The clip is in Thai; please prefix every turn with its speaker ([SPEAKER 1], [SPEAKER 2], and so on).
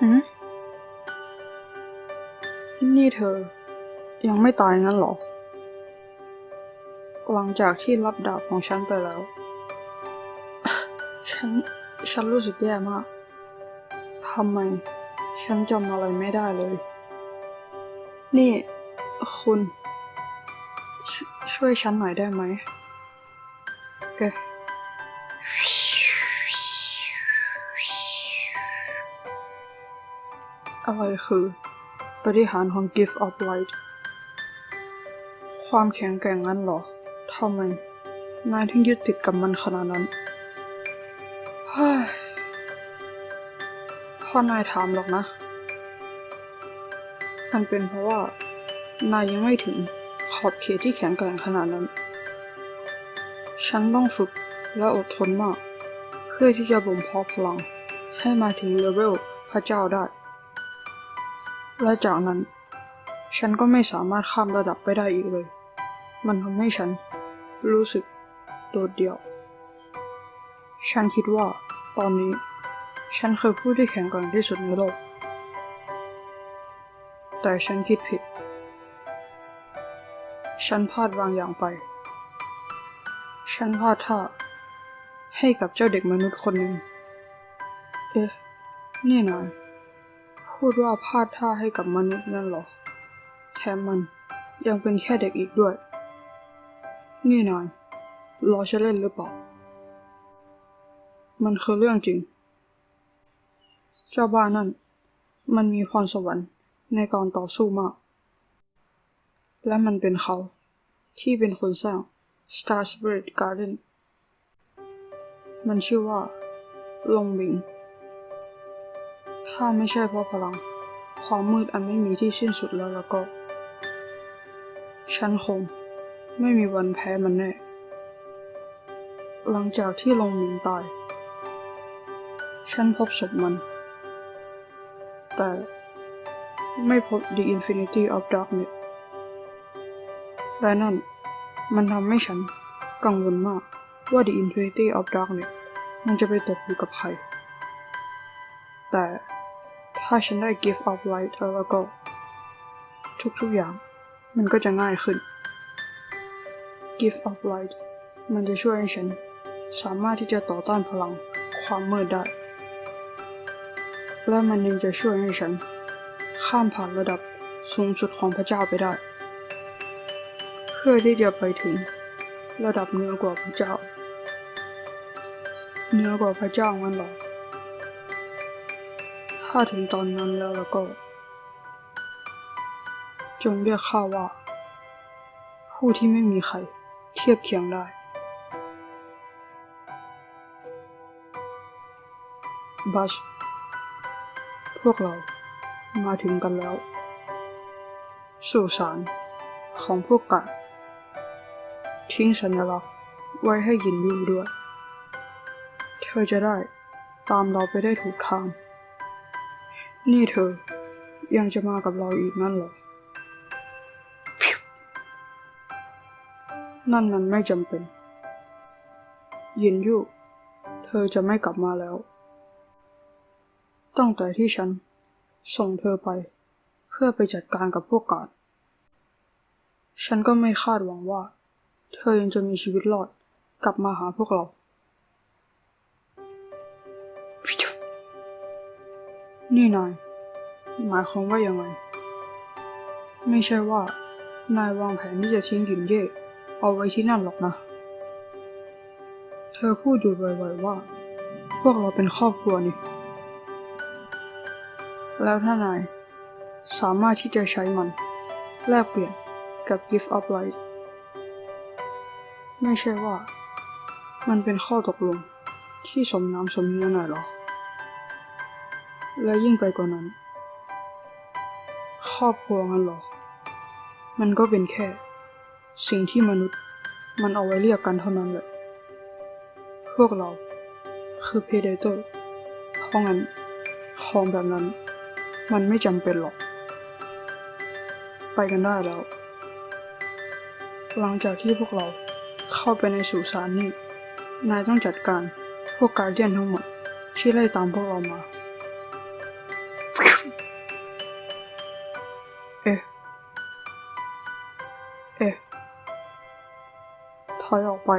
[SPEAKER 1] หืมนี่เธอ ยังไม่ตายงั้นเหรอ หลังจากที่รับดาบของฉันไปแล้ว ฉัน ฉันรู้สึกแย่มาก ทำไม ฉันจำอะไรไม่ได้เลย นี่ คุณชช่วยฉันหน่อยได้ไหมเอ๊ะ อะไรคือปฏิหารของ Gift of Light ความแข็งแกร่งนั้นหรอ ทำไม นายถึงยึดติดกับมันขนาดนั้นเฮ้ยพ่อนายถามหรอกนะ มันเป็นเพราะว่า นายยังไม่ถึงขอบเขตที่แข็งแกร่งขนาดนั้น ฉันต้องฝึกและอดทนมาก เพื่อที่จะบ่มเพาะพลัง ให้มาถึงเลเวลพระเจ้าได้ และจากนั้น ฉันก็ไม่สามารถข้ามระดับไปได้อีกเลย มันทำให้ฉันรู้สึกโดดเดี่ยว ฉันคิดว่าตอนนี้ ฉันคือผู้ที่แข็งแกร่งที่สุดในโลก แต่ฉันคิดผิด ฉันพลาดบางอย่างไป ฉันพลาดท่าให้กับเจ้าเด็กมนุษย์คนหนึ่ง เอ๊ะ นี่นาย พูดว่าพลาดท่าให้กับมนุษย์นั่นหรอ แถมมันยังเป็นแค่เด็กอีกด้วย นี่นายรอฉันเล่นหรือเปล่า มันคือเรื่องจริง เจ้าบ้านนั่น มันมีพรสวรรค์ในการต่อสู้มาก และมันเป็นเขาที่เป็นคนสร้าง Star Spirit Garden มันชื่อว่าลงบิง ถ้าไม่ใช่เพราะพลัง ความมืดอันไม่มีที่สิ้นสุดแล้วแล้วก็ ฉันคง ไม่มีวันแพ้มันแน่ หลังจากที่ลงหมิงตาย ฉันพบศพมัน แต่ไม่พบ The Infinity of Darkness และนั่นมันทำให้ฉันกังวลมากว่า The Infinity of Darkness มันจะไปตกอยู่กับใคร แต่ ถ้าฉันได้ Gift of Light แล้วก็ ทุกๆอย่างมันก็จะง่ายขึ้น Gift of Light มันจะช่วยให้ฉัน สามารถที่จะต่อต้านพลังความมืดได้ และมันยังจะช่วยให้ฉัน ข้ามผ่านระดับสูงสุดของพระเจ้าไปได้ เพื่อที่จะไปถึงระดับเหนือกว่าพระเจ้าเหนือกว่าพระเจ้างั้นหรอ ถ้าถึงตอนนั้นแล้วแล้วก็ จงเรียกข้าว่า ผู้ที่ไม่มีใคร เทียบเคียงได้ บัช พวกเรามาถึงกันแล้ว สุสานของพวกกัน ทิ้งสัญลักษณ์ไว้ให้ยินยูด้วย เธอจะได้ตามเราไปได้ถูกทาง นี่เธอ ยังจะมากับเราอีกนั่นหรอ นั่นมันไม่จำเป็น ยินยูเธอจะไม่กลับมาแล้ว ตั้งแต่ที่ฉัน ส่งเธอไป เพื่อไปจัดการกับพวกกาดฉันก็ไม่คาดหวังว่า เธอยังจะมีชีวิตรอดกลับมาหาพวกเรา นี่นาย หมายความว่ายังไง ไม่ใช่ว่า นายวางแผนที่จะทิ้งหยินเย่เอาไว้ที่นั่นหรอกนะ เธอพูดอยู่บ่อยๆว่า พวกเราเป็นครอบครัวนี่ แล้วถ้านาย สามารถที่จะใช้มัน แลกเปลี่ยนกับ Gift of Light ไม่ใช่ว่า มันเป็นข้อตกลงที่สมน้ำสมเนื้อหน่อยหรอ และยิ่งไปกว่านั้น ครอบครัวงั้นหรอ มันก็เป็นแค่ สิ่งที่มนุษย์มันเอาไว้เรียกกันเท่านั้นแหละ พวกเราคือเพเดเตอร์เพราะงั้นของแบบนั้น มันไม่จำเป็นหรอก ไปกันได้แล้ว หลังจากที่พวกเราเข้าไปในสุสานนี่ นายต้องจัดการพวกการเดียนทั้งหมดที่ไล่ตามพวกเรามา เอ๊ะเอ๊ะถอยออกไป